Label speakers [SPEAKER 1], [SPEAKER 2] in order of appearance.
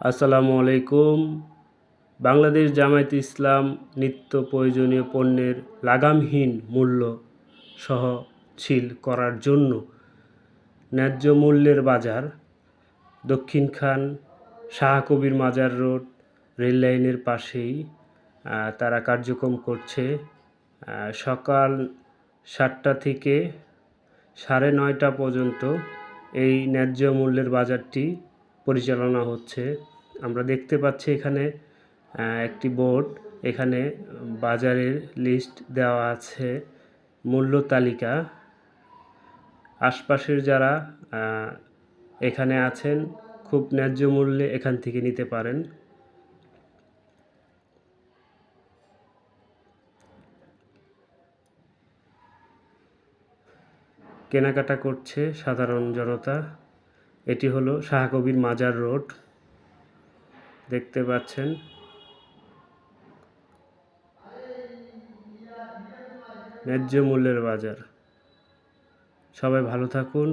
[SPEAKER 1] আসসালামু আলাইকুম। বাংলাদেশ জামায়াত ইসলাম নিত্য প্রয়োজনীয় পণ্যের লাগামহীন মূল্য সহ ছিল করার জন্য ন্যায্য মূল্যের বাজার দক্ষিণখান শাহকবির মাজার রোড, রেল লাইনের পাশেই তারা কার্যক্রম করছে। সকাল সাতটা থেকে সাড়ে নয়টা পর্যন্ত এই ন্যায্য মূল্যের বাজারটি পরিচালনা হচ্ছে। আমরা দেখতে পাচ্ছি এখানে একটি বোর্ড। এখানে বাজারের লিস্ট দেওয়া আছে, মূল্য তালিকা। আশপাশের যারা এখানে আছেন, খুব ন্যায্য মূল্যে এখান থেকে নিতে পারেন। কেনাকাটা করছে সাধারণ জনতা। এটি হলো শাহকবির মাজার রোড। দেখতে পাচ্ছেন। ন্যায্য মূল্যের বাজার। সবাই ভালো থাকুন।